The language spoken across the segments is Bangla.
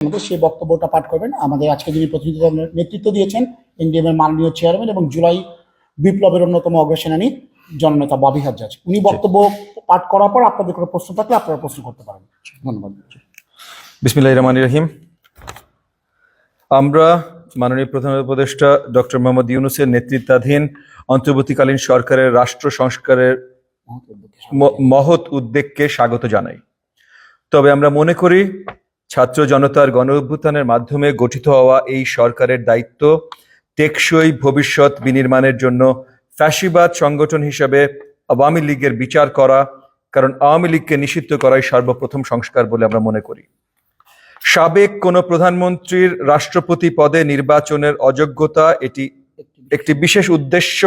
আমাদের সেই বক্তব্যটা পাঠ করবেন। আমাদের আজকে যিনি প্রতিনিধি দলের নেতৃত্ব দিয়েছেন এনডিএম এর মাননীয় চেয়ারম্যান এবং জুলাই বিপ্লবের অন্যতম অগ্রসেনানী জননেতা ববি হাজ্জাজ। উনি বক্তব্য পাঠ করার পর আপনাদের কোনো প্রশ্ন থাকলে আপনারা প্রশ্ন করতে পারেন। ধন্যবাদ। বিসমিল্লাহ রহমান রহিম। আমরা মাননীয় প্রধান উপদেষ্টা ডক্টর মোহাম্মদ ইউনুসের নেতৃত্বাধীন অন্তর্বর্তীকালীন সরকারের রাষ্ট্র সংস্কারের মহৎ উদ্যোগকে স্বাগত জানাই। তবে আমরা মনে করি ছাত্র জনতার গণ অভ্যুত্থানের মাধ্যমে গঠিত হওয়া এই সরকারের দায়িত্ব টেকসই ভবিষ্যৎ বিনির্মাণের জন্য ফ্যাসিবাদ সংগঠন হিসেবে আওয়ামী লীগের বিচার করা কারণ আওয়ামী লীগকে নিষিদ্ধ করাই সর্বপ্রথম সংস্কার বলে আমরা মনে করি। সাবেক কোন প্রধানমন্ত্রীর রাষ্ট্রপতি পদে নির্বাচনের অযোগ্যতা এটি একটি বিশেষ উদ্দেশ্য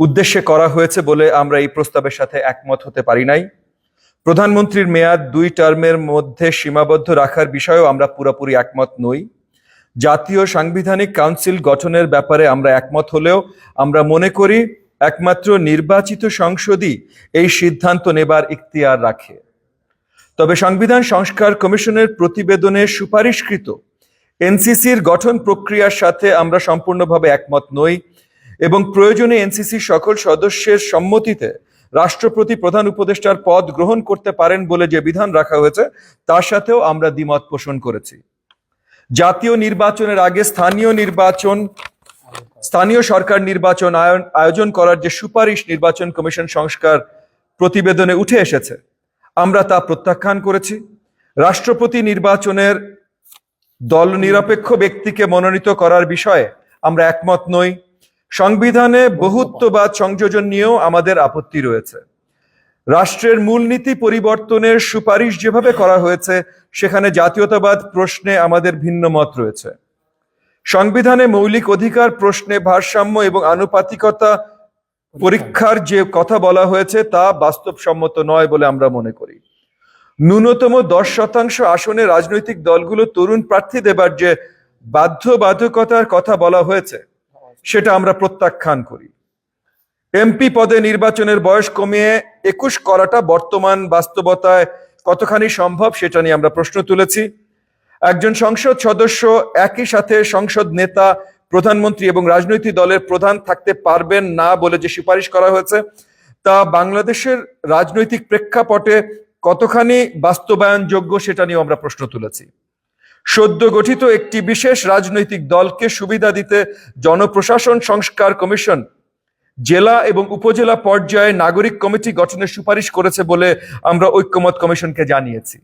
উদ্দেশ্যে করা হয়েছে বলে আমরা এই প্রস্তাবের সাথে একমত হতে পারি নাই। প্রধানমন্ত্রীর মেয়াদ দুই টার্মের মধ্যে সীমাবদ্ধ রাখার বিষয়েও আমরা পুরোপুরি একমত নই। জাতীয় সাংবিধানিক কাউন্সিল গঠনের ব্যাপারে আমরা একমত হলেও আমরা মনে করি একমাত্র নির্বাচিত সংসদই এই সিদ্ধান্ত নেবার ইখতিয়ার রাখে। তবে সংবিধান সংস্কার কমিশনের প্রতিবেদনে সুপারিশকৃত এনসিসির গঠন প্রক্রিয়ার সাথে আমরা সম্পূর্ণভাবে একমত নই এবং প্রয়োজনে এনসিসি সকল সদস্যের সম্মতিতে রাষ্ট্রপতি প্রধান উপদেষ্টার পদ গ্রহণ করতে পারেন বলে যে বিধান রাখা হয়েছে, তার সাথেও আমরা দ্বিমত পোষণ করেছি। জাতীয় নির্বাচনের আগে স্থানীয় নির্বাচন, স্থানীয় সরকার নির্বাচন আয়োজন করার যে সুপারিশ নির্বাচন কমিশন সংস্কার প্রতিবেদনে উঠে এসেছে, আমরা তা প্রত্যাখ্যান করেছি। রাষ্ট্রপতি নির্বাচনের দল নিরপেক্ষ ব্যক্তিকে মনোনীত করার বিষয়ে আমরা একমত নই। সংবিধানে বহুত্ববাদ সংযোজন নিয়েও আমাদের আপত্তি রয়েছে। রাষ্ট্রের মূলনীতি পরিবর্তনের সুপারিশ যেভাবে করা হয়েছে, সেখানে জাতীয়তাবাদ প্রশ্নে আমাদের ভিন্ন মত রয়েছে। সংবিধানে মৌলিক অধিকার, প্রশ্নে ভারসাম্য এবং আনুপাতিকতা পরীক্ষার যে কথা বলা হয়েছে, তা বাস্তবসম্মত নয় বলে আমরা মনে করি। ন্যূনতম দশ শতাংশ আসনে রাজনৈতিক দলগুলো তরুণ প্রার্থী দেবার যে বাধ্যবাধকতার কথা বলা হয়েছে সেটা আমরা প্রত্যাখ্যান করি। এমপি পদে নির্বাচনের বয়স কমিয়ে একুশ করাটা বর্তমান বাস্তবতায় কতখানি সম্ভব সেটা নিয়ে আমরা প্রশ্ন তুলেছি। একজন সংসদ সদস্য একই সাথে সংসদ নেতা, প্রধানমন্ত্রী এবং রাজনৈতিক দলের প্রধান থাকতে পারবেন না বলে যে সুপারিশ করা হয়েছে, তা বাংলাদেশের রাজনৈতিক প্রেক্ষাপটে কতখানি বাস্তবায়নযোগ্য সেটা নিয়েও আমরা প্রশ্ন তুলেছি। সদ্য গঠিত একটি বিশেষ রাজনৈতিক দলকে সুবিধা দিতে জনপ্রশাসন সংস্কার কমিশন জেলা এবং উপজেলা পর্যায়ে নাগরিক কমিটি গঠনের সুপারিশ করেছে বলে আমরা ঐক্যমত কমিশনকে জানিয়েছি।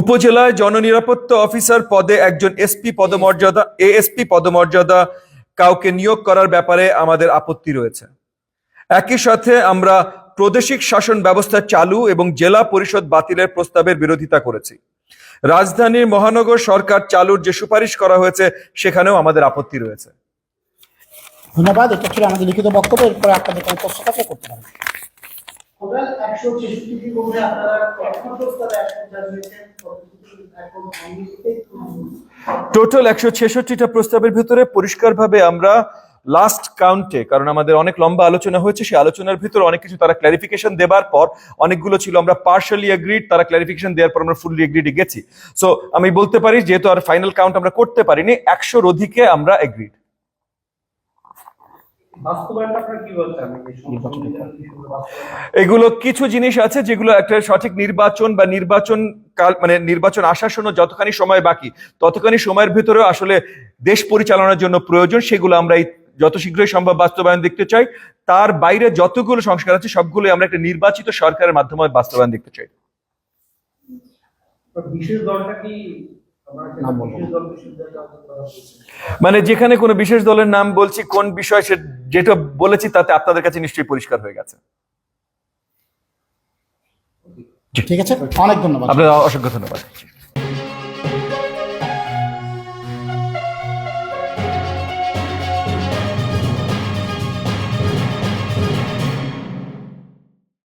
উপজেলায় জননিরাপত্তা অফিসার পদে একজন এসপি পদমর্যাদা, এএসপি পদমর্যাদা কাউকে নিয়োগ করার ব্যাপারে আমাদের আপত্তি রয়েছে। একই সাথে আমরা প্রাদেশিক শাসন ব্যবস্থা চালু এবং জেলা পরিষদ বাতিলের প্রস্তাবের বিরোধিতা করেছি। রাজধানীর মহানগর সরকার চালুর যে সুপারিশ করা হয়েছে সেখানেও আমাদের আপত্তি রয়েছে। ধন্যবাদ। এটা ছিল আমাদের লিখিত বক্তব্য এরপরে আপনাদের কোনো প্রশ্ন থাকলে করতে পারেন। টোটাল একশো আপনারা টোটাল একশো ছেষট্টিটা প্রস্তাবের ভিতরে পরিষ্কারভাবে আমরা লাস্ট কাউন্টে কারণ আমাদের অনেক লম্বা আলোচনা হয়েছে সেই আলোচনার ভিতরে অনেক কিছু তারা ক্লারিফিকেশন দেবার পর অনেকগুলো ছিল আমরা পার্শালি এগ্রিড তারা ক্লারিফিকেশন দেওয়ার পর আমরা ফুললি এগ্রিডে গেছি। সো আমি বলতে পারি যেহেতু আর ফাইনাল কাউন্ট আমরা করতে পারিনি একশোর অধিকে আমরা এগ্রিড এগুলো কিছু জিনিস আছে যেগুলো একটা সঠিক নির্বাচন বা নির্বাচন কাল মানে নির্বাচন আসার জন্য যতখানি সময় বাকি ততখানি সময়ের ভিতরেও আসলে দেশ পরিচালনার জন্য প্রয়োজন সেগুলো আমরা এই যত শীঘ্রই সম্ভব বাস্তবায়ন দেখতে চাই। তার বাইরে যতগুলো সংস্কার আছে সবগুলো আমরা একটা নির্বাচিত সরকারের মাধ্যমে বাস্তবায়ন দেখতে চাই। বিশেষ দলটা কি। মানে যেখানে কোনো বিশেষ দলের নাম বলছি কোন বিষয় সে যেটা বলেছি তাতে আপনাদের কাছে নিশ্চয়ই পরিষ্কার হয়ে গেছে। ঠিক আছে। অনেক ধন্যবাদ। আপনার অসংখ্য ধন্যবাদ।